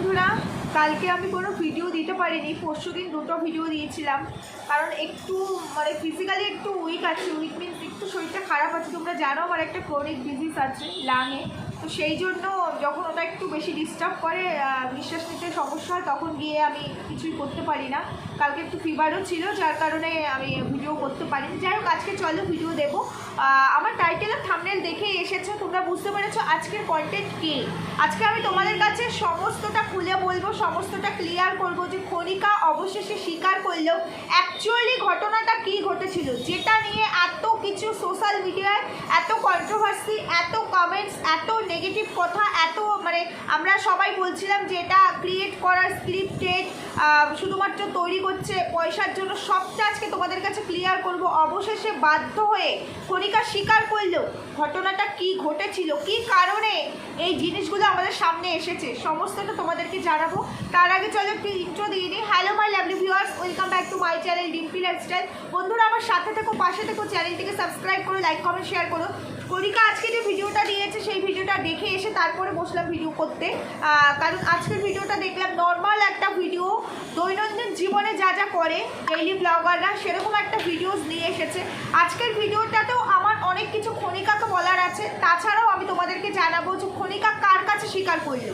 বন্ধুরা, কালকে আমি কোনো ভিডিও দিতে পারিনি, পরশু দিন দুটো ভিডিও দিয়েছিলাম। কারণ একটু মানে ফিজিক্যালি একটু উইক আছে উইক মিনস একটু শরীরটা খারাপ আছে। তোমরা জানো আমার একটা ক্রনিক ডিজিজ আছে লাঙে তো সেই জন্য যখন ওটা একটু বেশি ডিস্টার্ব করে নিঃশ্বাস নিতে সমস্যা হয়, তখন গিয়ে আমি কিছুই করতে পারি না। কালকে একটু ফিভারও ছিল, যার কারণে আমি ভিডিও করতে পারিনি। যাই হোক, আজকে চলো ভিডিও দেবো। আমার টাইটেল আর থামনেল দেখে এসেছ, তোমরা বুঝতে পেরেছ আজকের কন্টেন্ট কি। আজকে আমি তোমাদের কাছে সমস্তটা খুলে বলব, সমস্তটা ক্লিয়ার করব যে খনিকা অবশেষে স্বীকার করলেও অ্যাকচুয়ালি ঘটনাটা কি ঘটেছিল, যেটা নিয়ে এত কিছু সোশ্যাল মিডিয়ায় এত কন্ট্রোভার্সি এত কমেন্টস এত নেগেটিভ কথা, এত মানে আমরা সবাই বলছিলাম যে এটা ক্রিয়েট করার স্ক্রিপ্টেড শুধুমাত্র তৈরি করছে পয়সার জন্য সবটা আজকে তোমাদের কাছে ক্লিয়ার করব। অবশেষে বাধ্য হয়ে খনিকা স্বীকার করল, ঘটনাটা কি ঘটেছিল, কি কারণে এই জিনিসগুলো আমাদের সামনে এসেছে, সমস্তটা তোমাদেরকে জানাব। তার আগে চলো একটু ইন্ট্রো দিয়ে নিই। Hello my lovely viewers welcome back to my channel Dimpi lifestyle বন্ধুরা, আমার সাথে থেকো, পাশে থেকো চ্যানেলটিকে সাবস্ক্রাইব করো লাইক কমেন্ট শেয়ার করো। কণিকা আজকে যে ভিডিওটা দিয়েছে, সেই ভিডিওটা দেখে এসে তারপরে বসলাম ভিডিও করতে। কারণ আজকের ভিডিওটা দেখলাম নর্মাল একটা ভিডিও দৈনন্দিন জীবনে যা যা করে ডেইলি ব্লগাররা সেরকম একটা ভিডিওস নিয়ে এসেছে। আজকের ভিডিওটাতেও আমার অনেক কিছু খনিকাকে বলার আছে। তাছাড়াও আমি তোমাদেরকে জানাব যে খনিকা কার কাছে স্বীকার করল।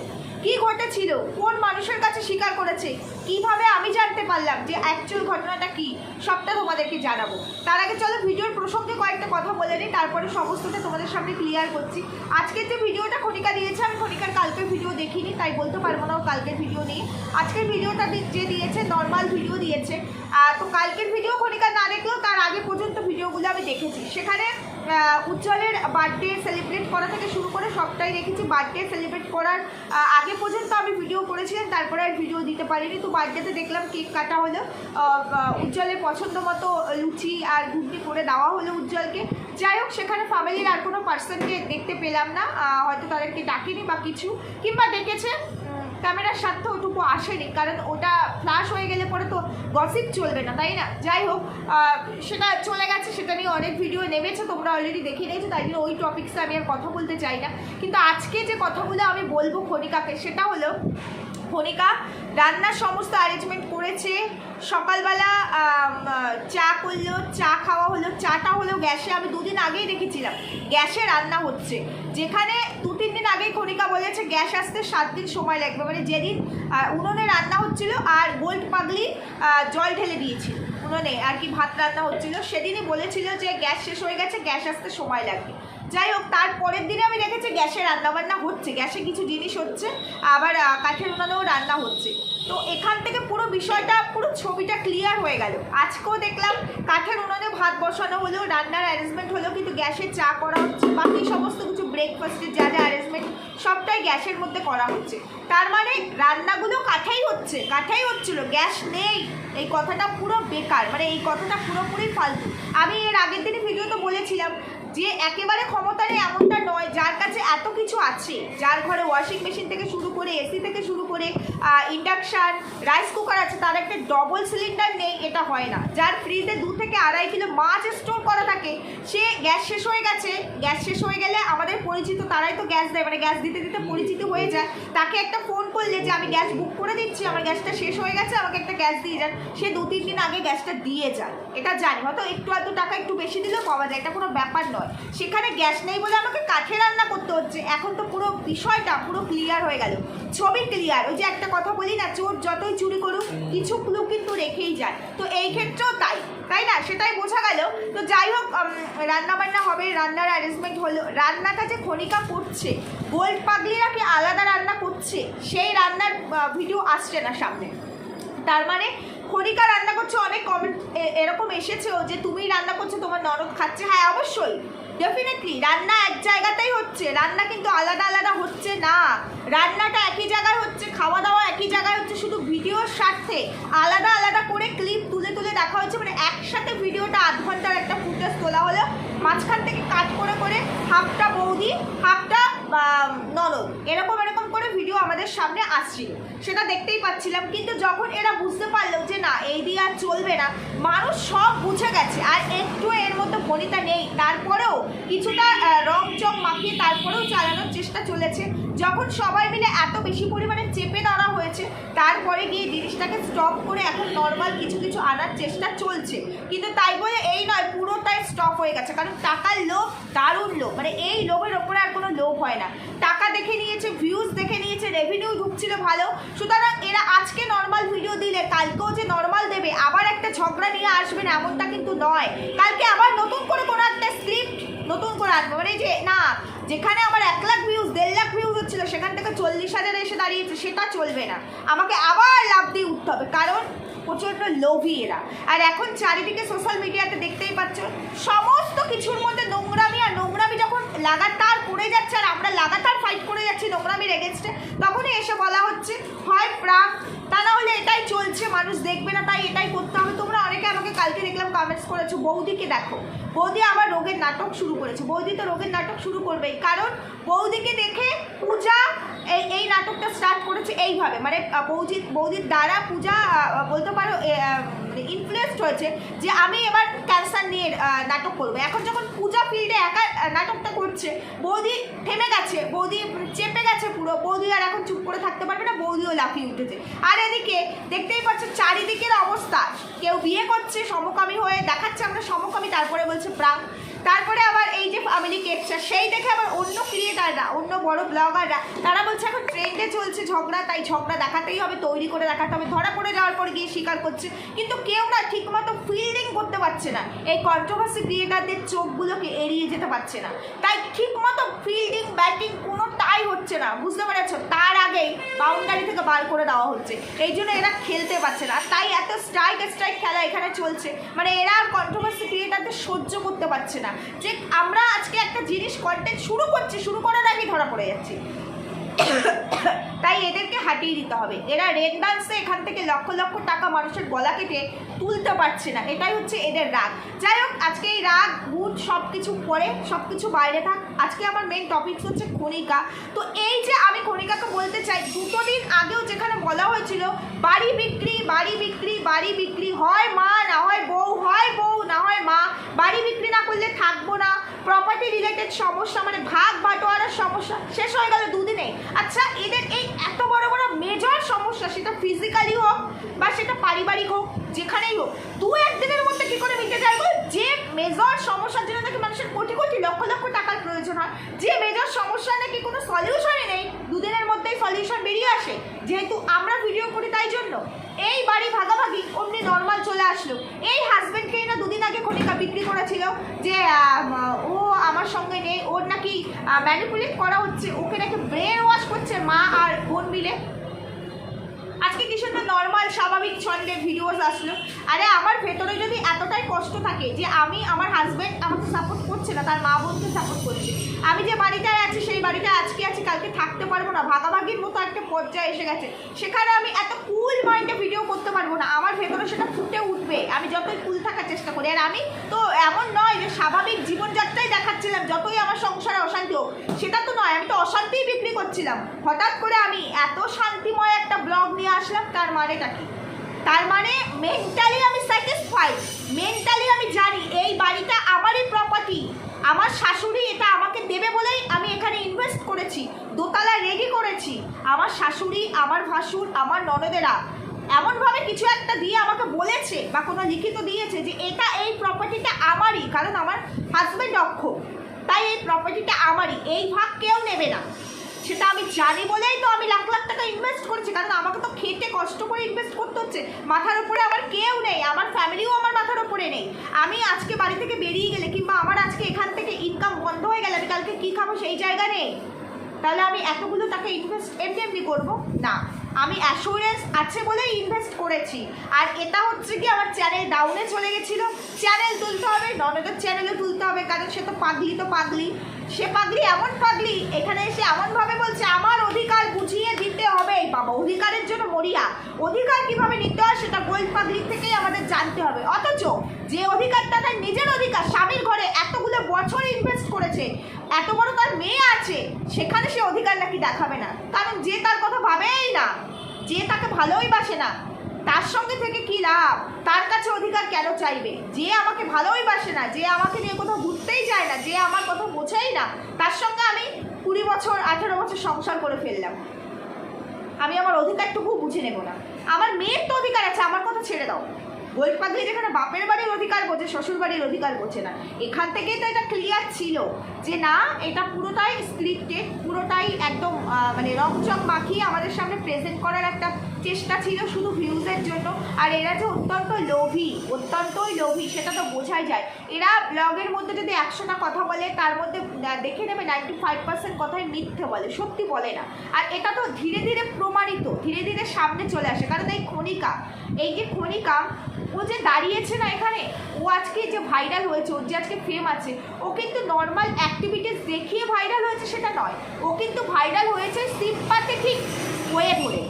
কি ঘটেছিল? কোন মানুষের কাছে স্বীকার করেছে? কীভাবে আমি জানতে পারলাম যে অ্যাকচুয়াল ঘটনাটা কি? সবটা তোমাদেরকে জানাব। তার আগে চলো ভিডিওর প্রসঙ্গে কয়েকটা কথা বলে নিই, তারপরে সমস্তটা তোমাদের সামনে ক্লিয়ার করছি। আজকের যে ভিডিওটা খনিকা দিয়েছে, আমি খনিকার কালকের ভিডিও দেখিনি, তাই বলতে পারব না কালকের ভিডিও নিয়ে। আজকের ভিডিওটা যে দিয়েছে নর্মাল ভিডিও দিয়েছে। তো কালকের ভিডিও খনিকা না দেখলেও তার আগে পর্যন্ত ভিডিওগুলো আমি দেখেছি। সেখানে উজ্জ্বলের বার্থডে সেলিব্রেট করা থেকে শুরু করে সবটাই দেখেছি। বার্থডে সেলিব্রেট করার আগে পর্যন্ত আমি ভিডিও করেছিলাম, তারপরে আর ভিডিও দিতে পারিনি। তো বার্থডেতে দেখলাম কেক কাটা হলো। উজ্জ্বলের পছন্দ মতো লুচি আর ঘুগনি করে দেওয়া হলো উজ্জ্বলকে। যাই হোক, সেখানে ফ্যামিলির আর কোনো পার্সনকে দেখতে পেলাম না। হয়তো তাদেরকে ডাকিনি বা কিছু। কিংবা ডেকেছে ক্যামেরার সাথে ওটুকু আসেনি, কারণ ওটা ফ্লাশ হয়ে গেলে পরে তো গসিপ চলবে না, তাই না? যাই হোক সেটা চলে গেছে, সেটা নিয়ে অনেক ভিডিও নেমেছে, তোমরা অলরেডি দেখে নিয়েছো, তাই জন্য ওই টপিক্সে আমি আর কথা বলতে চাই না। কিন্তু আজকে যে কথাগুলো আমি বলব খনিকাকে, সেটা হলো খনিকা রান্নার সমস্ত অ্যারেঞ্জমেন্ট করেছে। সকালবেলা চা করল, চা খাওয়া হলো, চাটা হলো গ্যাসে। আমি দুদিন আগেই দেখেছিলাম, গ্যাসে রান্না হচ্ছে। যেখানে দু, তিন দিন আগেই খনিকা বলেছে, গ্যাস আসতে সাত দিন সময় লাগবে। মানে যেদিন উনুনে রান্না হচ্ছিল আর গোল্ড পাগলি জল ঢেলে দিয়েছিল। উনুনে আর কি ভাত রান্না হচ্ছিল, সেদিনই বলেছিল যে গ্যাস শেষ হয়ে গেছে, গ্যাস আসতে সময় লাগবে। যাই হোক, তার পরের দিনে আমি দেখেছি গ্যাসে রান্নাবান্না হচ্ছে, গ্যাসে কিছু জিনিস হচ্ছে, আবার কাঠের উনানেও রান্না হচ্ছে। তো এখান থেকে পুরো বিষয়টা, পুরো ছবিটা ক্লিয়ার হয়ে গেল। আজকেও দেখলাম কাঠের উনানে ভাত বসানো হলো, রান্নার অ্যারেঞ্জমেন্ট হলেও কিন্তু গ্যাসে চা করা হচ্ছে, বাকি সমস্ত কিছু ব্রেকফাস্টের যা যা অ্যারেঞ্জমেন্ট সবটাই গ্যাসের মধ্যে করা হচ্ছে। তার মানে রান্নাগুলো কাঠাই হচ্ছে, কাঠাই হচ্ছিল, গ্যাস নেই। এই কথাটা পুরো বেকার মানে এই কথাটা পুরোপুরি ফালতু। আমি এর আগের দিনে ভিডিও তো বলেছিলাম যে একেবারে ক্ষমতা নেই এমনটা নয়। যার কাছে এত কিছু আছে, যার ঘরে ওয়াশিং মেশিন থেকে শুরু করে এসি থেকে শুরু করে ইন্ডাকশান রাইস কুকার আছে, তার একটা ডবল সিলিন্ডার নেই, এটা হয় না। যার ফ্রিজে দু থেকে আড়াই কিলো মাছ স্টোর করা থাকে, সে গ্যাস শেষ হয়ে গেছে। গ্যাস শেষ হয়ে গেলে আমাদের পরিচিত, তারাই তো গ্যাস দেয় মানে গ্যাস দিতে দিতে পরিচিত হয়ে যায়। তাকে একটা ফোন করলে যে, আমি গ্যাস বুক করে দিচ্ছি, আমার গ্যাসটা শেষ হয়ে গেছে, আমাকে একটা গ্যাস দিয়ে যান। সে দু তিন দিন আগে গ্যাসটা দিয়ে যায়। এটা জানি, হয়তো একটু আধটু টাকা একটু বেশি দিলেও পাওয়া যায়, এটা কোনো ব্যাপার নয়। সেখানে গ্যাস নেই বলে আমাকে কাঠে রান্না করতে হচ্ছে। এখন তো পুরো বিষয়টা পুরো ক্লিয়ার হয়ে গেল। ছবি ক্লিয়ার ওই যে একটা কথা বলি না, চোর যতই চুরি করুক, কিছু ক্লু কিন্তু রেখেই যায়। তো এই ক্ষেত্রেও তাই তাই না? সেটাই বোঝা গেল। তো যাই হোক রান্না বান্না হবে, রান্নার অ্যারেঞ্জমেন্ট হলো। রান্নাটা যে খনিকা করছে, গোল্ড পাগলিরা কি আলাদা রান্না করছে? সেই রান্নার ভিডিও আসছে না সামনে। তার মানে খনিকা রান্না করছে, অনেক কমেন্ট এরকম এসেছেও যে তুমি রান্না করছ, তোমার নরদ খাচ্ছে। হ্যাঁ অবশ্যই। ডেফিনেটলি রান্না এক জায়গাতেই হচ্ছে। রান্না কিন্তু আলাদা আলাদা হচ্ছে না। রান্নাটা একই জায়গায় হচ্ছে খাওয়া দাওয়া একই জায়গায় হচ্ছে, শুধু ভিডিওর স্বার্থে আলাদা আলাদা করে ক্লিপ তুলে তুলে দেখা হচ্ছে। মানে একসাথে ভিডিওটা আধ ঘণ্টার একটা ফুটেজ তোলা হলো। মাঝখান থেকে কাজ করে করে হাফটা বৌদি, হাফটা ননদ, এরকম এরকম করে ভিডিও আমাদের সামনে আসছিল। সেটা দেখতেই পাচ্ছিলাম, কিন্তু যখন এরা বুঝতে পারল যে না, এই দিয়ে আর চলবে না, মানুষ সব বুঝে গেছে। আর একটু এর মতো ভনিতা নেই, তারপরেও কিছুটা রং চং মাখিয়ে তারপরেও চালানোর চেষ্টা চলেছে। যখন সবাই মিলে এত বেশি পরিমাণে চেপে ধরা হয়েছে, তারপরে গিয়ে জিনিসটাকে স্টপ করে এখন নর্মাল কিছু কিছু আনার চেষ্টা চলছে। কিন্তু তাই বলে এই নয়, পুরোটাই স্টপ হয়ে গেছে। কারণ টাকার লোভ দারুণ লোভ। মানে এই লোভের ওপরে আর কোনো লোভ হয় না। টাকা দেখে নিয়েছে ভিউজ দেখে নিয়েছে রেভিনিউ ঢুকছিল ভালো। সুতরাং এরা আজকে নর্মাল ভিডিও দিলে, কালকেও যে নর্মাল দেবে, আবার একটা ঝগড়া নিয়ে আসবে না, এমনটা কিন্তু নয়। কালকে আবার নতুন করে কোনো একটা স্ক্রিপ্ট নতুন করে আসবে। মানে যে, না, যেখানে আমার এক লাখ ভিউজ দেড় লাখ ভিউজ হচ্ছিল, সেখান থেকে চল্লিশ হাজার এসে দাঁড়িয়েছে, সেটা চলবে না। আমাকে আবার লাভ দিয়ে উঠতে হবে, কারণ প্রচণ্ড লোভী এরা। আর এখন চারিদিকে সোশ্যাল মিডিয়াতে দেখতেই পাচ্ছ, সমস্ত কিছুর মধ্যে নোংরামি আর নোংরামি যখন লাগাতার করে যাচ্ছে, আর আমরা লাগাতার ফাইট করে যাচ্ছি নোংরামির এগেনস্টে তখনই এসে বলা হচ্ছে, হয় প্রাক তা না হলে এটাই চলছে, মানুষ দেখবে না, তাই এটাই করতে হবে। তোমরা অনেকে আমাকে কালকে দেখলাম কমেন্টস করেছ, বৌদিকে দেখো। বৌদি আবার রোগের নাটক শুরু করেছে। বৌদি তো রোগের নাটক শুরু করবেই, কারণ বৌদিকে দেখে পূজা এই এই নাটকটা স্টার্ট করেছে এইভাবে। মানে বৌদি বৌদির দ্বারা পূজা বলতে পারো মানে ইনফ্লুয়েসড হয়েছে যে আমি এবার ক্যান্সার নিয়ে নাটক করব। এখন যখন পূজা ফিল্ডে একা নাটকটা করছে, বৌদি থেমে গেছে, বৌদি চেপে গেছে পুরো, বৌদি আর এখন চুপ করে থাকতে পারবে না, বৌদিও লাফিয়ে উঠেছে। আর এদিকে দেখতেই পাচ্ছ চারিদিকের অবস্থা। কেউ বিয়ে করছে, সমকামী হয়ে দেখাচ্ছে আমরা সমকামী, তারপরে বলছে প্রাণ। তারপরে আবার এই যে ফ্যামিলি কেকটা সেই দেখে আবার অন্য ক্রিয়েটাররা অন্য বড় ব্লগাররা তারা বলছে, এখন ট্রেন্ডে চলছে ঝগড়া, তাই ঝগড়া দেখাতেই হবে, তৈরি করে দেখাতে হবে। ধরা পড়ে যাওয়ার পর গিয়ে স্বীকার করছে। কিন্তু কেউ না, ঠিকমতো ফিল্ডিং করতে পারছে না। এই কন্ট্রোভার্সি ক্রিয়েটারদের চোখগুলোকে এড়িয়ে যেতে পারছে না। তাই ঠিকমতো ফিল্ডিং ব্যাটিং কোনোটাই হচ্ছে না, বুঝতে পেরেছ? তার আগেই বাউন্ডারি থেকে বার করে দেওয়া হচ্ছে। এই জন্য এরা খেলতে পারছে না। তাই এত স্ট্রাইক স্ট্রাইক খেলা এখানে চলছে। মানে এরা আর কন্ট্রোভার্সি ক্রিয়েটারদের সহ্য করতে পারছে না। যে আমরা আজকে একটা জিনিস কন্টেন্ট শুরু করছি, শুরু করার আগেই ধরা পড়ে যাচ্ছি। তাই এদেরকে হাঁটিয়ে দিতে হবে। এরা রেড ডান্সে এখান থেকে লক্ষ লক্ষ টাকা মানুষের গলা কেটে তুলতে পারছে না। এটাই হচ্ছে এদের রাগ। যাই হোক, আজকে এই রাগ বুট সব কিছু পরে সব কিছু বাইরে থাক। আজকে আমার মেন টপিক হচ্ছে খনিকা। তো এই যে আমি খনিকাকে বলতে চাই, দুটো দিন আগেও যেখানে বলা হয়েছিল, বাড়ি বিক্রি বাড়ি বিক্রি বাড়ি বিক্রি, হয় মা, না হয় বউ হয় বউ, না হয় মা, বাড়ি বিক্রি না করলে থাকব না প্রপার্টি রিলেটেড সমস্যা মানে ভাগ বাটোয়ারার সমস্যা শেষ হয়ে গেল দুদিনে। আচ্ছা এদের এই এত বড় বড় মেজর সমস্যা, সেটা ফিজিক্যালি হোক বা সেটা পারিবারিক হোক যেখানেই হোক দু একদিনের মধ্যে কি করে মিটে যায় গো? যে মেজর সমস্যার জন্য নাকি মানুষের কোটি কোটি লক্ষ লক্ষ টাকার প্রয়োজন হয়। যে মেজর সমস্যা নাকি কোনো সলিউশনই নেই, দুদিনের মধ্যেই সলিউশন বেরিয়ে আসে। যেহেতু আমরা ভিডিও করি তাই জন্য। এই বাড়ি ভাগাভাগি অমনি নর্মাল চলে আসলো। এই হাজব্যান্ডকেই না দুদিন আগে খনিকা বিক্রি করেছিল যে ও আমার সঙ্গে নেই, ওর নাকি ম্যানিপুলেট করা হচ্ছে, ওকে নাকি ব্রেন ওয়াশ করছে মা আর বোন মিলে। আজকে কি সুন্দর নর্মাল স্বাভাবিক ছন্দে ভিডিওস আসলো? আরে আমার ভেতরে যদি এতটাই কষ্ট থাকে যে আমি আমার হাজব্যান্ড আমাকে সাপোর্ট করছে না, তার মা বোনকে সাপোর্ট করছে, আমি যে বাড়িটায় আছি, সেই বাড়িটা আজকে আছি, কালকে থাকতে পারব না। ভাগাভাগির মতো একটা পর্যায়ে এসে গেছে। সেখানে আমি এত কুল মাইন্ডে ভিডিও করতে পারব না। আমার ভেতরে সেটা ফুটে উঠবে। আমি যতই কুল থাকার চেষ্টা করি। আর আমি তো এমন নয় যে স্বাভাবিক জীবনযাত্রাই দেখাচ্ছিলাম, যতই আমার সংসারে অশান্তি হোক। সেটা তো নয়। আমি তো অশান্তিই বিক্রি করছিলাম। হঠাৎ করে আমি এত শান্তিময় একটা ব্লগ নিয়ে আসলাম, তার মানেটা কি? তার মানে মেন্টালি আমি স্যাটিসফাইড মেন্টালি আমি জানি এই বাড়িটা আমারই প্রপার্টি আমার শাশুড়ি এটা আমাকে দেবে বলেই আমি এখানে ইনভেস্ট করেছি দোতলা রেডি করেছি। আমার শাশুড়ি, আমার ভাসুর, আমার ননদেরা এমনভাবে কিছু একটা দিয়ে আমাকে বলেছে বা কোনো লিখিত দিয়েছে যে এটা এই প্রপার্টিটা আমারই, কারণ আমার হাজব্যান্ড অক্ষ তাই এই প্রপার্টিটা আমারই। এই ভাগ কেউ নেবে না। সেটা আমি জানি বলেই তো আমি লাখ লাখ টাকা ইনভেস্ট করেছি, কারণ আমাকে তো খেতে কষ্ট করে ইনভেস্ট করতে হচ্ছে। মাথার উপরে আমার কেউ নেই, আমার ফ্যামিলিও আমার মাথার উপরে নেই। আমি আজকে বাড়ি থেকে বেরিয়ে গেলে কিংবা আমার আজকে এখান থেকে ইনকাম বন্ধ হয়ে গেলে আমি কালকে কী খাব সেই জায়গা নেই। তাহলে আমি এতগুলো টাকা ইনভেস্ট এমনি এমনি করব? না। আমি অ্যাসুরেন্স আছে বলেই ইনভেস্ট করেছি। আর এটা হচ্ছে কি আমার চ্যানেল ডাউনে চলে গেছিল। চ্যানেল তুলতে হবে, ননদের চ্যানেলে তুলতে হবে, কারণ সে তো পাগলি তো পাগলি। সে পাগলি, এমন পাগলি। এখানে এসে এমনভাবে বলছে, আমার অধিকার বুঝিয়ে দিতে হবে। বাবা, অধিকারের জন্য মরিয়া। অধিকার কীভাবে নিতে হয় সেটা গোল্ড পাগলি থেকেই আমাদের জানতে হবে। অথচ যে অধিকারটা তার নিজের অধিকার, স্বামীর ঘরে এতগুলো বছর ইনভেস্ট করেছে, এত বড় তার মেয়ে আছে, সেখানে সে অধিকার নাকি দেখাবে না? কারণ যে তার কথা ভাবেই না, যে তাকে ভালোই বাসে না তার সঙ্গে থেকে কি লাভ? তার কাছে অধিকার কেন চাইবে? যে আমাকে ভালোই বাসে না, যে আমাকে নিয়ে কোথাও ঘুরতেই যায় না, যে আমার কথা বোঝেই না, তার সঙ্গে আমি কুড়ি বছর, আঠেরো বছর সংসার করে ফেললাম। আমি আমার অধিকারটুকু বুঝে নেব না। আমার মেয়ের তো অধিকার আছে, আমার কথা গোল্ড পাগলি যেখানে বাপের বাড়ির অধিকার বোঝে, শ্বশুর বাড়ির অধিকার বোঝে না। এখান থেকেই তো এটা ক্লিয়ার ছিল যে না, এটা পুরোটাই স্ক্রিপ্টেড পুরোটাই একদম মানে রংচং মাখিয়ে আমাদের সামনে প্রেজেন্ট করার একটা চেষ্টা ছিল শুধু ভিউজের জন্য। আর এরা যে অত্যন্ত লোভী, অত্যন্তই লোভী, সেটা তো বোঝাই যায়। এরা ব্লগের মধ্যে যদি একশোটা কথা বলে, তার মধ্যে দেখে নেবে নাইনটি ফাইভ পার্সেন্ট কথাই মিথ্যে বলে, সত্যি বলে না। আর এটা তো ধীরে ধীরে প্রমাণিত, ধীরে ধীরে সামনে চলে আসে। কারণ এই খনিকা, এই যে খনিকা ও যে দাঁড়িয়েছে না এখানে, ও আজকে যে ভাইরাল হয়েছে, ওর যে আজকে ফেম আছে, ও কিন্তু নর্মাল অ্যাক্টিভিটিস দেখিয়ে ভাইরাল হয়েছে সেটা নয়। ও কিন্তু ভাইরাল হয়েছে সিম্পাথেটিক ওয়ে ধরে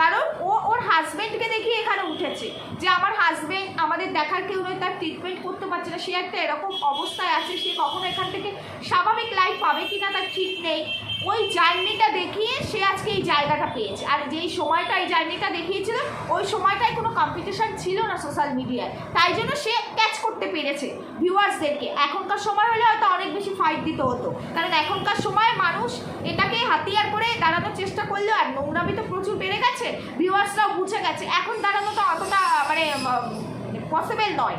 কারণ ও ওর হাজব্যান্ডকে দেখিয়ে এখানে উঠেছে যে আমার হাজব্যান্ড আমাদের দেখার কেউ নয় তার ট্রিটমেন্ট করতে পারছে না। সে একটা এরকম অবস্থায় আছে, সে কখনো এখান থেকে স্বাভাবিক লাইফ পাবে কি না তার ঠিক নেই। ওই জার্নিটা দেখিয়ে সে আজকে এই জায়গাটা পেয়েছে। আর যেই সময়টা এই জার্নিটা দেখিয়েছিল, ওই সময়টায় কোনো কম্পিটিশান ছিল না সোশ্যাল মিডিয়ায় তাই জন্য সে ক্যাচ করতে পেরেছে ভিউয়ার্সদেরকে এখনকার সময় হলে হয়তো অনেক বেশি ফাইট দিতে হতো। কারণ এখনকার সময় মানুষ এটাকে হাতিয়ার করে দাঁড়ানোর চেষ্টা করলেও আর নোংরামি তো প্রচুর বেড়ে গেছে ভিউয়ার্সরাও বুঝে গেছে। এখন দাঁড়ানো তো অতটা মানে পসিবল নয়।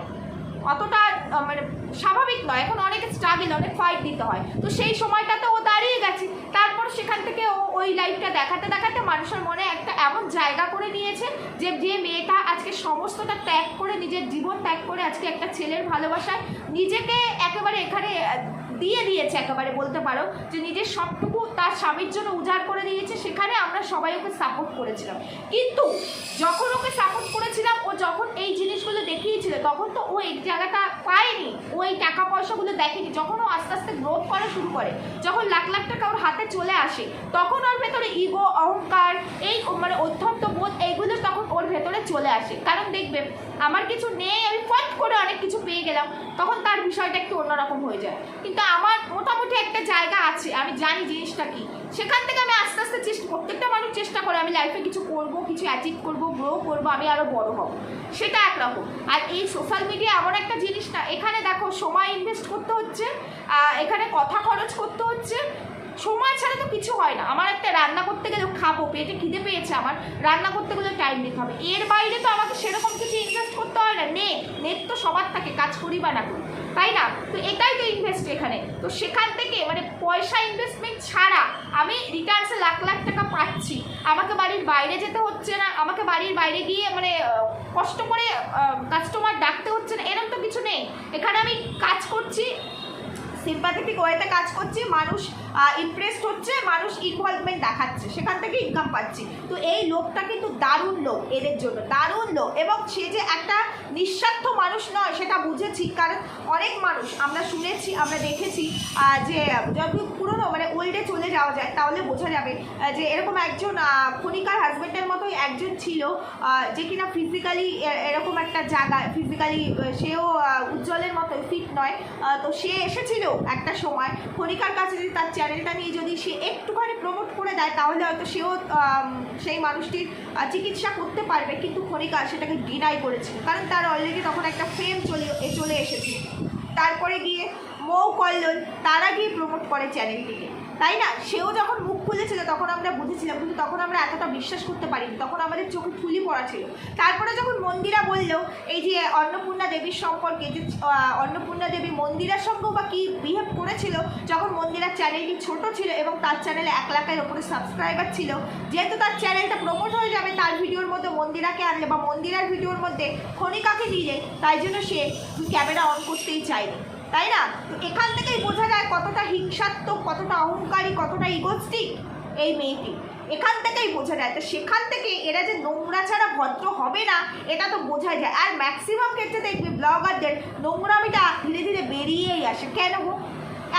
অতটা মানে স্বাভাবিক নয়। এখন অনেক স্ট্রাগল অনেক ফাইট দিতে হয়। তো সেই সময়টাতে ও দাঁড়িয়ে গেছে। তারপর সেখান থেকে ও ওই লাইফটা দেখাতে দেখাতে মানুষের মনে একটা এমন জায়গা করে নিয়েছে যে যে মেয়েটা আজকে সমস্তটা ত্যাগ করে, নিজের জীবন ত্যাগ করে আজকে একটা ছেলের ভালোবাসায় নিজেকে একেবারে এখানে দিয়ে দিয়েছে একেবারে, বলতে পারো যে নিজের সবটুকু তার স্বামীর জন্য উজাড় করে দিয়েছে, সেখানে আমরা সবাই ওকে সাপোর্ট করেছিলাম। কিন্তু যখন ওকে সাপোর্ট করেছিলাম, ও যখন এই জিনিসগুলো দেখিয়েছিল, তখন তো ও এই জায়গাটা পায়নি, ও এই টাকা পয়সাগুলো দেখেনি। যখন ও আস্তে আস্তে গ্রোথ করা শুরু করে, যখন লাখ লাখ টাকা ওর হাতে চলে আসে, তখন ওর ভেতরে ইগো অহংকার, এই মানে অধ্যন্ত বোধ, এইগুলো তখন ওর ভেতরে চলে আসে। কারণ দেখবে, আমার কিছু নেই, আমি ফট করে অনেক কিছু পেয়ে গেলাম, তখন তার বিষয়টা একটু অন্যরকম হয়ে যায়। কিন্তু আমার মোটামুটি একটা জায়গা আছে, আমি জানি জিনিসটা কি। সেখান থেকে আমি আস্তে আস্তে চেষ্টা, প্রত্যেকটা মানুষ চেষ্টা করে আমি লাইফে কিছু করব, কিছু অ্যাচিভ করব গ্রো করব, আমি আরও বড় হব। সেটা একরকম। আর এই সোশ্যাল মিডিয়া এমন একটা জিনিস না, এখানে দেখো সময় ইনভেস্ট করতে হচ্ছে এখানে কথা খরচ করতে হচ্ছে। সময় ছাড়া তো কিছু হয় না। আমার একটা রান্না করতে গেলে খাব, পেটে খিদে পেয়েছে আমার, রান্না করতে গেলে টাইম দিতে হবে। এর বাইরে তো আমাকে সেরকম কিছু ইনভেস্ট করতে হয় না নেট নেট তো সবার থাকে কাজ করি বা না করি। তাই না? তো এটাই তো ইনভেস্ট এখানে। তো সেখান থেকে মানে পয়সা ইনভেস্টমেন্ট ছাড়া আমি রিটার্নসে লাখ লাখ টাকা পাচ্ছি। আমাকে বাড়ির বাইরে যেতে হচ্ছে না। আমাকে বাড়ির বাইরে গিয়ে মানে কষ্ট করে কাস্টমার ডাকতে হচ্ছে না। এরকম তো কিছু নেই। এখানে আমি কাজ করছি সিম্পাথেটিক ওয়েতে কাজ করছি, মানুষ ইমপ্রেসড হচ্ছে, মানুষ ইনভলভমেন্ট দেখাচ্ছে, সেখান থেকে ইনকাম পাচ্ছি। তো এই লোকটা কিন্তু দারুণ লোক, এদের জন্য, দারুণ লোক। এবং সে যে একটা নিঃস্বার্থ মানুষ নয়, সেটা বুঝেছি, কারণ অনেক মানুষ, আমরা শুনেছি, আমরা দেখেছি যে যদি পুরনো মানে ওল্ডে চলে যাওয়া যায়, তাহলে বোঝা যাবে যে এরকম একজন খনিকার হাজব্যান্ডের মতোই একজন ছিল যে কিনা ফিজিক্যালি এরকম একটা জায়গায় ফিজিক্যালি সেও উজ্জ্বলের মতো ফিট নয় তো সে এসেছিল একটা সময় হরিকার কাছে যদি তার চ্যানেলটা নিয়ে যদি সে একটুখানি প্রমোট করে দেয়, তাহলে হয়তো সেও সেই মানুষটির চিকিৎসা করতে পারবে। কিন্তু হরিকা সেটাকে ডিনাই করেছিল কারণ তার অলরেডি তখন একটা ফেম চলে চলে এসেছে। তারপরে গিয়ে মৌ কল্লোল তারা গিয়ে প্রমোট করে চ্যানেলটিকে তাই না? সেও যখন খুলেছিল, তখন আমরা বুঝেছিলাম, কিন্তু তখন আমরা এতটা বিশ্বাস করতে পারিনি। তখন আমাদের চোখে ফুলি পড়া ছিল। তারপরে যখন মন্দিরা বলল, এই যে অন্নপূর্ণা দেবীর সম্পর্কে, যে অন্নপূর্ণা দেবী মন্দিরার সঙ্গেও বা কী বিহেভ করেছিল, যখন মন্দিরার চ্যানেলটি ছোট ছিল এবং তার চ্যানেলে এক লাখের ওপরে সাবস্ক্রাইবার ছিল, যেহেতু তার চ্যানেলটা প্রমোট হয়ে যাবে, তার ভিডিওর মধ্যে মন্দিরাকে আনলে বা মন্দিরার ভিডিওর মধ্যে খনিকাকে দিলে তাই জন্য সে ক্যামেরা অন করতেই চায়নি। তাই না? এখান থেকেই বোঝা যায় কতটা হিংসাত্মক, কতটা অহংকারী, কতটা ইগোস্টিক এই মেয়েটি। এখান থেকেই বোঝা যায়। তো সেখান থেকে এরা যে নোংরা ছাড়া ভদ্র হবে না, এটা তো বোঝা যায়। আর ম্যাক্সিমাম ক্ষেত্রে দেখবি ব্লগারদের নোংরামিটা ধীরে ধীরে বেরিয়েই আসে। কেন গো?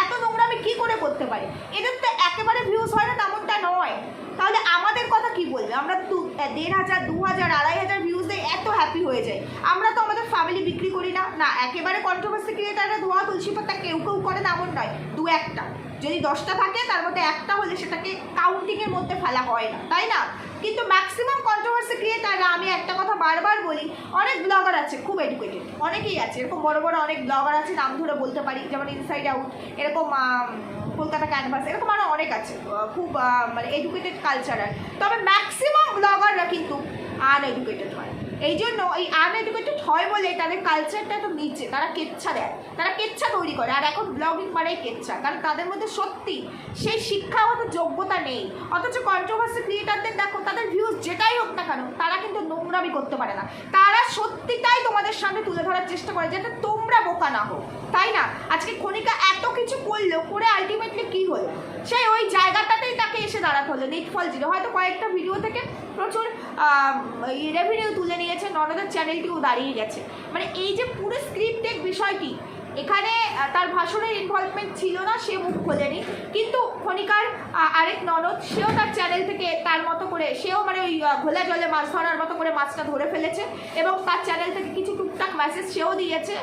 এত নোংরামি কী করে করতে পারে? এদের তো একেবারে ভিউজ হয় না, তেমনটা নয়। তাহলে আমাদের কথা কি বলবে? আমরা দু দেড় হাজার, দু হাজার, আড়াই হাজার ভিউজে এত হ্যাপি হয়ে যায়। আমরা তো আমাদের ফ্যামিলি বিক্রি করি না। না, একেবারে কন্ট্রোভার্সি ক্রিয়েটাররা ধোয়া তুলসী পাতা কেউ কেউ করে তেমন নয়। দু একটা। যদি দশটা থাকে, তার মধ্যে একটা হলে সেটাকে কাউন্টিংয়ের মধ্যে ফেলা হয় না, তাই না? কিন্তু ম্যাক্সিমাম কন্ট্রোভার্সি ক্রিয়েটাররা আমি একটা কথা বারবার বলি, অনেক ব্লগার আছে, খুব এডুকেটেড অনেকেই আছে। এরকম বড় বড় অনেক ব্লগার আছে, নাম ধরে বলতে পারি, যেমন ইনসাইড আউট এরকম কলকাতা ক্যানভাস এরকম আরও অনেক আছে খুব মানে এডুকেটেড কালচারাল তবে ম্যাক্সিমাম ব্লগাররা কিন্তু আনএডুকেটেড হয়। এই জন্য এই আনএডুকেটেড হয় বলে তাদের কালচারটা একটু নিচে, তারা কেচ্ছা দেয়, তারা কেচ্ছা তৈরি করে। আর এখন ব্লগিং মারাই কেচ্ছা, কারণ তাদের মধ্যে সত্যি সেই শিক্ষাগত যোগ্যতা নেই। অথচ কন্ট্রোভার্সি ক্রিয়েটারদের দেখো, তাদের ভিউজ যেটাই হোক না কেন, তারা কিন্তু নোংরামি করতে পারে না। তারা সত্যিটাই তোমাদের সামনে তুলে ধরার চেষ্টা করে যেটা তোমরা বোকা না হো তাই না? আজকে খনিকা এত কিছু করল, করে আলটিমেটলি কি হলো? সেই ওই জায়গাটাতেই তাকে এসে দাঁড়াতে হলো, নিটফল জিরো হয়তো কয়েকটা ভিডিও থেকে প্রচুর রেভিনিউ তুলে নিয়েছে, ননদের চ্যানেলটিও দাঁড়িয়ে গেছে। মানে এই যে পুরো স্ক্রিপ্টের বিষয়টি, এখানে তার ভাষণের ইনভলভমেন্ট ছিল না, সে মুখ খোলেনি। কিন্তু খনিকার আরেক ননদ, সেও তার চ্যানেল থেকে তার মতো করে, সেও মানে ওই ঘোলা জলে মাছ ধরার মতো করে মাছটা ধরে ফেলেছে এবং তার চ্যানেল থেকে কিছু টুকটাক মেসেজ সেও দিয়েছে।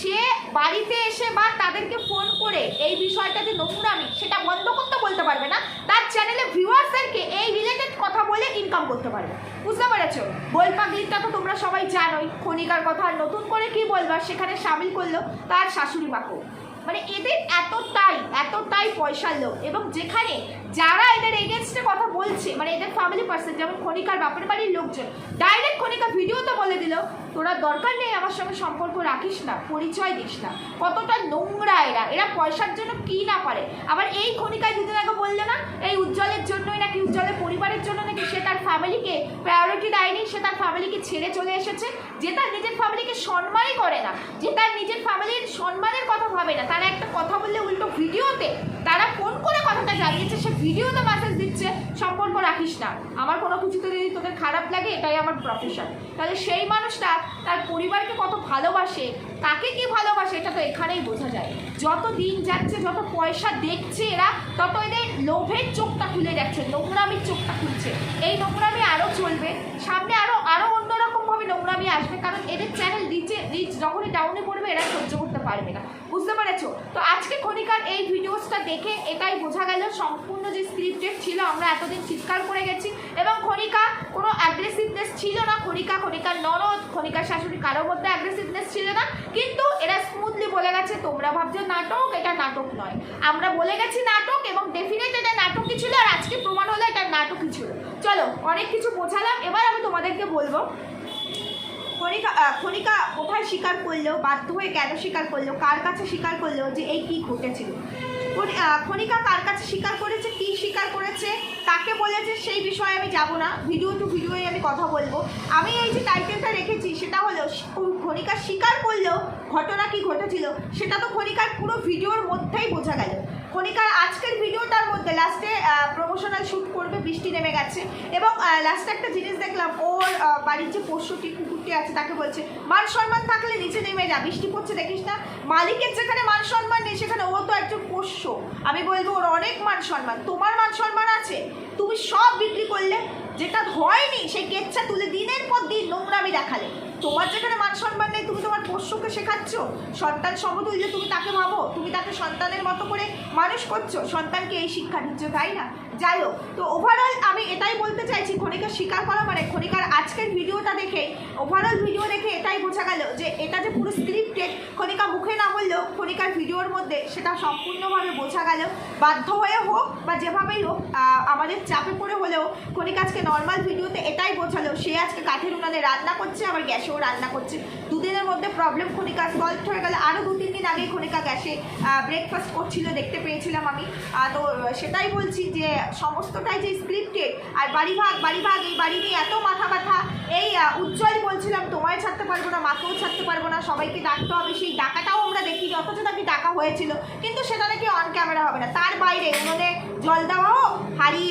সে বাড়িতে এসে বা তাদেরকে ফোন করে এই বিষয়টা যে নোংরামি সেটা বন্ধ করতে বলতে পারবে না। তার চ্যানেলে ভিউয়ার্সদেরকে এই রিলেটেড কথা বলে ইনকাম করতে পারবে। বুঝতে পেরেছ? পাগলিটা তো তোমরা সবাই জানোই। খনিকার কথা নতুন করে কি বলবা? সেখানে সামিল করল তার শাশুড়ি মাকেও। মানে এদের এতটাই এতটাই পয়সার লোক এবং যেখানে যারা এদের এগেনস্টে কথা বলছে মানে এদের ফ্যামিলি পার্সন যেমন খনিকার বাপের বাড়ির লোকজন ডাইরেক্ট খনিকা ভিডিওতে বলে দিল, তোরা দরকার নেই আমার সঙ্গে সম্পর্ক রাখিস না, পরিচয় দিস না। কতটা নোংরা এরা এরা পয়সার জন্য কি না পারে? আবার এই খনিকায় দুদিন আগে বলল না, এই উজ্জ্বলের জন্যই নাকি, উজ্জ্বলের পরিবারের জন্য নাকি সে তার ফ্যামিলিকে প্রায়োরিটি দেয়নি, সে তার ফ্যামিলিকে ছেড়ে চলে এসেছে। যে তার নিজের ফ্যামিলিকে সম্মানই করে না, যে তার নিজের ফ্যামিলির সম্মানের কথা ভাবে না, তারা একটা কথা বললে উল্টো ভিডিওতে তারা ফোন করে কথাটা জানিয়েছে, সে ভিডিওতে মেসেজ দিচ্ছে, সম্পর্ক রাখিস না, আমার কোনো কিছুতে যদি তোদের খারাপ লাগে, এটাই আমার প্রফেশন তাহলে সেই মানুষটা তার পরিবারকে কত ভালোবাসে তাকে কি ভালোবাসে, এটা তো এখানেই বোঝা যায়। যত দিন যাচ্ছে, যত পয়সা দেখছে এরা, তত এদের লোভের চোখটা খুলে যাচ্ছে নোংরামির চোখটা খুলছে। এই নোংরামি আরও চলবে, সামনে আরও আরও অন্যরকমভাবে নোংরামি আসবে। কারণ এদের চ্যানেল নিচে রিচ যখনই ডাউনে পড়বে, এরা সহ্য করতে পারবে না। বুঝতে পেরেছ? তো আজকে খনিকার এই ভিডিওসটা দেখে এটাই বোঝা গেল, সম্পূর্ণ যে স্ক্রিপ্টেড ছিল, আমরা এতদিন চিৎকার করে গেছি। এবং খনিকা কোনো অ্যাগ্রেসিভনেস ছিল না। খনিকা খনিকার ননদ খনিকার শাশুড়ি কারোর মধ্যে অ্যাগ্রেসিভনেস ছিল না। কিন্তু এরা স্মুথলি বলে গেছে, তোমরা ভাবছ নাটক, এটা নাটক নয়। আমরা বলে গেছি নাটক এবং ডেফিনেট এটা নাটকই ছিল, আর আজকে প্রমাণ হলো এটা নাটকই ছিল। চলো, অনেক কিছু বোঝালাম। এবার আমি তোমাদেরকে বলব খনিকা খনিকা কোথায় স্বীকার করল? বাধ্য হয়ে কেন স্বীকার করল? কার কাছে স্বীকার করল যে এই কি ঘটেছিল? খনি- খনিকা কার কাছে স্বীকার করেছে? কি স্বীকার করেছে? তাকে বলেছে? সেই বিষয়ে আমি যাব না। ভিডিও টু ভিডিওই আমি কথা বলব। আমি এই যে টাইটেলটা রেখেছি, সেটা হলো খনিকা স্বীকার করলেও ঘটনা কি ঘটেছিল? সেটা তো খনিকার পুরো ভিডিওর মধ্যেই বোঝা গেল। খনিকার আজকের ভিডিওটার মধ্যে লাস্টে প্রমোশনাল শ্যুট করবে, বৃষ্টি নেমে গেছে। এবং লাস্টে একটা জিনিস দেখলাম ওর বাড়ির যে পোষ্যটি, কুকুরটি আছে, তাকে বলছে, মান সম্মান থাকলে নিচে নেমে যা, বৃষ্টি পড়ছে, দেখিস না? মালিকের যেখানে মান সম্মান নেই, সেখানে ও তো একজন পোষ্য। আমি বলব, ওর অনেক মান সম্মান। তোমার মান সম্মান আছে? তুমি সব বিক্রি করলে? যেটা হয়নি, সেই কেচ্ছা তুলে দিনের পর দিন নোংরামি দেখালে। তোমার যেখানে মান সম্মান নেই, তুমি তোমার পোষ্যকে শেখাচ্ছ? সন্তান যে তুমি তাকে ভাবো, তুমি তাকে সন্তানের মতো করে মানুষ করছ? সন্তানকে এই শিক্ষা দিচ্ছ, তাই না? যাই হোক তো ওভারঅল আমি এটাই বলতে চাইছি খনিকার স্বীকার করা মানে খনিকার আজকের ভিডিওটা দেখে ওভারঅল ভিডিও দেখে এটাই বোঝা গেল যে এটা যে পুরো স্ক্রিপ্টেড খনিকা মুখে না বললেও খনিকার ভিডিওর মধ্যে সেটা সম্পূর্ণভাবে বোঝা গেল। বাধ্য হয়ে হোক বা যেভাবেই হোক আমাদের চাপে পড়ে হলেও খনিকা আজকে নর্মাল ভিডিওতে এটাই বোঝালো, সে আজকে কাঠের উনানে রান্না করছে, আবার গ্যাসেও রান্না করছে। দুদিনের মধ্যে প্রবলেম খনিকা সলভ হয়ে গেল। আগে খনিকা গ্যাসে ব্রেকফাস্ট করছিল, দেখতে পেয়েছিলাম আমি। তো সেটাই বলছি যে সমস্তটাই যে স্ক্রিপ্টেড আর বাড়ি ভাগ বাড়ি ভাগ এই বাড়ি নিয়ে এত মাথা ব্যথা, এই উজ্জ্বল বলছিলাম, তোমায় ছাড়তে পারব না, মাকেও ছাড়তে পারব না, সবাইকে ডাকতে হবে, সেই ডাকাটাও আমরা দেখিনি, অথচ তাকে ডাকা হয়েছিল। কিন্তু সেটা নাকি অন ক্যামেরা হবে না, তার বাইরে, উনুনে জল দেওয়া হোক, হাড়ি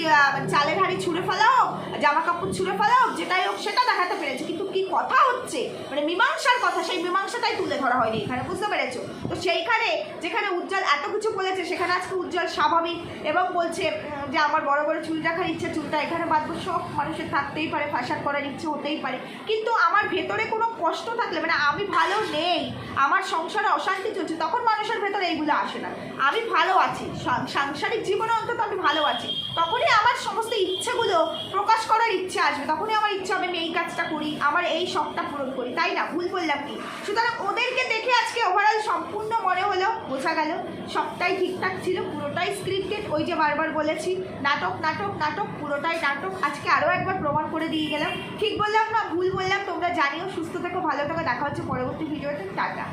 চালের হাড়ি ছুঁড়ে ফেলা হোক, জামা কাপড় ছুঁড়ে ফেলা হোক, যেটাই হোক, সেটা দেখাতে পেরেছে। কিন্তু কথা হচ্ছে। মানে মীমাংসার কথা, সেই মীমাংসাটাই তুলে ধরা হয়নি এখানে, বুঝতে পেরেছ? তো সেইখানে, যেখানে উজ্জ্বল এত কিছু বলেছে, সেখানে আজকে উজ্জ্বল স্বাভাবিক এবং বলছে যে আমার বড় বড় চুল রাখার ইচ্ছে, চুলটা এখানে বাঁধবো, সব মানুষের থাকতেই পারে ফাঁসার করার ইচ্ছে হতেই পারে। কিন্তু আমার ভেতরে কোনো কষ্ট থাকলে মানে আমি ভালো নেই, আমার সংসারে অশান্তি চলছে, তখন মানুষের ভেতরে এইগুলো আসে না। আমি ভালো আছি সাংসারিক জীবনে অন্তত আমি ভালো আছি। তখনই আমার সমস্ত ইচ্ছেগুলো প্রকাশ করার ইচ্ছে আসবে, তখনই আমার ইচ্ছা হবে আমি এই কাজটা করি, আমার এই শখটা পূরণ করি, তাই না? ভুল বললাম কি? সুতরাং ওদেরকে দেখে আজকে ওভারঅল সম্পূর্ণ মনে হলো, বোঝা গেল, সবটাই ঠিকঠাক ছিল, পুরোটাই স্ক্রিপ্টেড ওই যে বারবার বলেছি নাটক নাটক নাটক, পুরোটাই নাটক। আজকে আরও একবার প্রমাণ করে দিয়ে গেলাম। ঠিক বললাম না, ভুল বললাম, তোমরা জানিও, সুস্থ থেকো, ভালো থাকো, দেখা হচ্ছে পরবর্তী ভিডিওতে, টাটা।